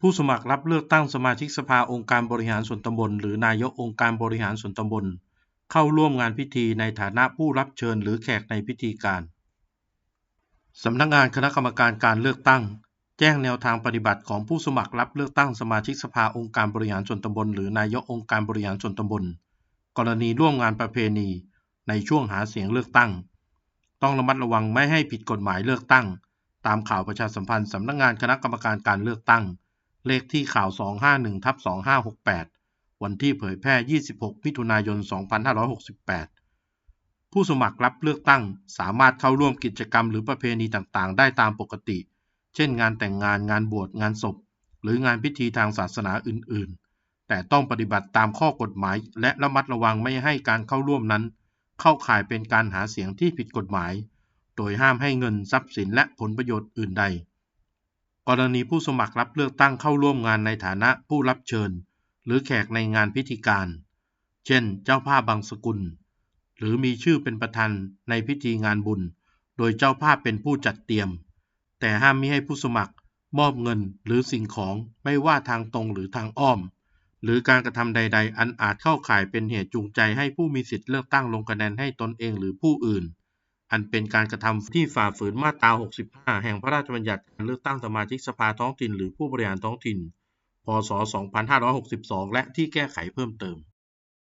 ผู้สมัครรับเลือกตั้งสมาชิกสภาองค์การบริหารส่วนตำบล หรือนายกองค์การบริหารส่วนตำบล เข้าร่วมงานพิธีในฐานะผู้รับเชิญหรือแขกในพิธีการ สำนักงานคณะกรรมการการเลือกตั้ง แจ้งแนวทางปฏิบัติของผู้สมัครรับเลือกตั้งสมาชิกสภาองค์การบริหารส่วนตำบล หรือนายกองค์การบริหารส่วนตำบล กรณีร่วมงานประเพณี ในช่วงหาเสียงเลือกตั้ง ต้องระมัดระวังไม่ให้ผิดกฎหมายเลือกตั้ง ตามข่าวประชาสัมพันธ์สำนักงานคณะกรรมการการเลือกตั้ง เลขที่ข่าว 251ทับ2568 วันที่เผยแพร่ 26 มิถุนายน 2568 ผู้สมัครรับเลือกตั้งสามารถเข้าร่วมกิจกรรมหรือประเพณีต่างๆ ได้ตามปกติ เช่นงานแต่งงานงานบวชงานศพ หรืองานพิธีทางศาสนาอื่น ๆ แต่ต้องปฏิบัติตามข้อกฎหมาย และระมัดระวังไม่ให้การเข้าร่วมนั้น เข้าข่ายเป็นการหาเสียงที่ผิดกฎหมาย โดยห้ามให้เงินทรัพย์สินและผลประโยชน์อื่นใด กรณีผู้สมัครรับเลือกตั้งเข้าร่วมงานในฐานะผู้รับเชิญ หรือแขกในงานพิธีการ เช่น เจ้าภาพบางสกุล หรือมีชื่อเป็นประธานในพิธีงานบุญ โดยเจ้าภาพเป็นผู้จัดเตรียม แต่ห้ามมิให้ผู้สมัครมอบเงินหรือสิ่งของไม่ว่าทางตรงหรือทางอ้อม หรือการกระทำใด ๆ อันอาจเข้าข่ายเป็นเหตุจูงใจให้ผู้มีสิทธิเลือกตั้งลงคะแนนให้ตนเองหรือผู้อื่น อันเป็นการกระทำที่ฝ่าฝืนมาตรา 65 แห่งพระราชบัญญัติการเลือกตั้งสมาชิกสภาท้องถิ่นหรือผู้บริหารท้องถิ่น พศ 2562 และที่แก้ไขเพิ่มเติม